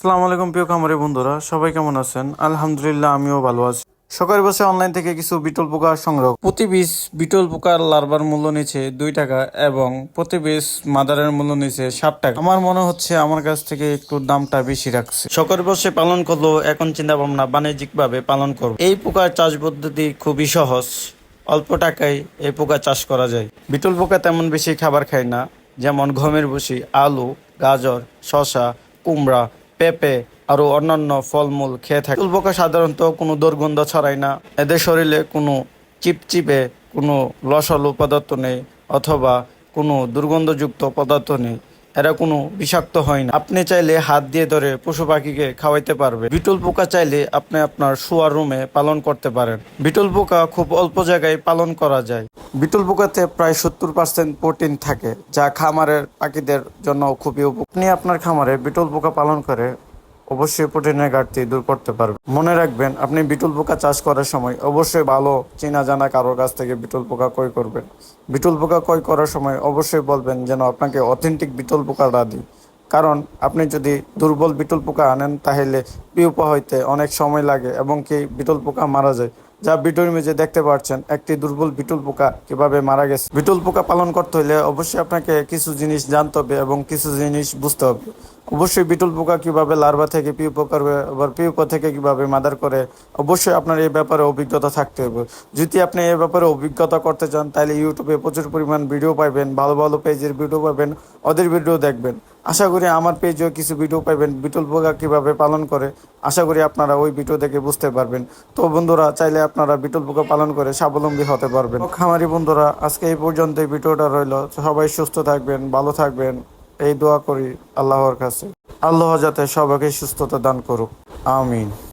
আসসালামু আলাইকুম প্রিয় খামারি বন্ধুরা, সবাই কেমন আছেন? আলহামদুলিল্লাহ, আমিও ভালো আছি। সকাল বসে অনলাইন থেকে কিছু বিটল পোকার সংগ্রহ। প্রতি পিস বিটল পোকার লার্ভার মূল্য নিচ্ছে দুই টাকা এবং প্রতি পিস মাদারের মূল্য নিচ্ছে ষাট টাকা। আমার মনে হচ্ছে আমার কাছ থেকে একটু দামটা বেশি রাখছে। শখের বসে পালন করলেও এখন চিন্তা ভাবনা বাণিজ্যিক ভাবে পালন করব। এই পোকার চাষ পদ্ধতি খুবই সহজ। অল্প টাকায় এই পোকা চাষ করা যায়। বিটল পোকা তেমন বেশি খাবার খায় না, যেমন গমের ভুসি, আলু, গাজর, শসা, কুমড়া পেঁপে আরও অন্যান্য ফলমূল খেয়ে থাকে। বিটল সাধারণত কোনো দুর্গন্ধ ছড়ায় না। এদের শরীরে কোনো চিপচিপে কোনো লসল পদার্থ নেই অথবা কোনো দুর্গন্ধযুক্ত পদার্থ নেই। এরা কোনো বিষাক্ত হয় না। আপনি চাইলে হাত দিয়ে ধরে পশু পাখিকে খাওয়াইতে পারবে বিটল পোকা চাইলে আপনি আপনার শোয়ার রুমে পালন করতে পারেন। বিটল পোকা খুব অল্প জায়গায় পালন করা যায়। বিটল পোকাতে প্রায় সত্তর পার্সেন্ট প্রোটিন থাকে, যা খামারের পাখিদের জন্য খুবই উপ আপনি আপনার খামারে বিটল পোকা পালন করে অবশ্যই প্রোটিনের ঘাটতি দূর করতে পারবে। মনে রাখবেন, আপনি বিটুল পোকা চাষ করার সময় অবশ্যই ভালো চেনা জানা কারোর কাছ থেকে বিটুল পোকা ক্রয় করবেন। বিটুল পোকা ক্রয় করার সময় অবশ্যই বলবেন যেন আপনাকে অথেন্টিক বিটুল পোকাটা দিই। কারণ আপনি যদি দুর্বল বিটল পোকা আনেন, তাহলে পিউপা হইতে অনেক সময় লাগে এবং কি বিটল পোকা মারা যায়। যা ভিডিওর মেঝে দেখতে পাচ্ছেন, একটি দুর্বল বিটল পোকা কীভাবে মারা গেছে। বিটল পোকা পালন করতে হলে অবশ্যই আপনাকে কিছু জিনিস জানতে হবে এবং কিছু জিনিস বুঝতে হবে। অবশ্যই বিটল পোকা কীভাবে লার্ভা থেকে পিউপা করবে আবার পিউপা থেকে কীভাবে মাদার করে, অবশ্যই আপনার এই ব্যাপারে অভিজ্ঞতা থাকতে হবে। যদি আপনি এই ব্যাপারে অভিজ্ঞতা করতে চান, তাহলে ইউটিউবে প্রচুর পরিমাণ ভিডিও পাবেন, ভালো ভালো পেজের ভিডিও পাবেন, ওদের ভিডিও দেখবেন। আশা করি আমার পেজেও কিছু ভিডিও পাইবেন। বিটল পোকা কীভাবে পালন করে, আশা করি আপনারা ওই ভিডিও দেখে বুঝতে পারবেন। তো বন্ধুরা, চাইলে আপনারা বিটল পোকা পালন করে স্বাবলম্বী হতে পারবেন। খামারি বন্ধুরা, আজকে এই পর্যন্ত এই ভিডিওটা রইল। সবাই সুস্থ থাকবেন, ভালো থাকবেন। এই দোয়া করি আল্লাহর কাছে। আল্লাহ যাতে সবাইকে সুস্থতা দান করুক। আমিন।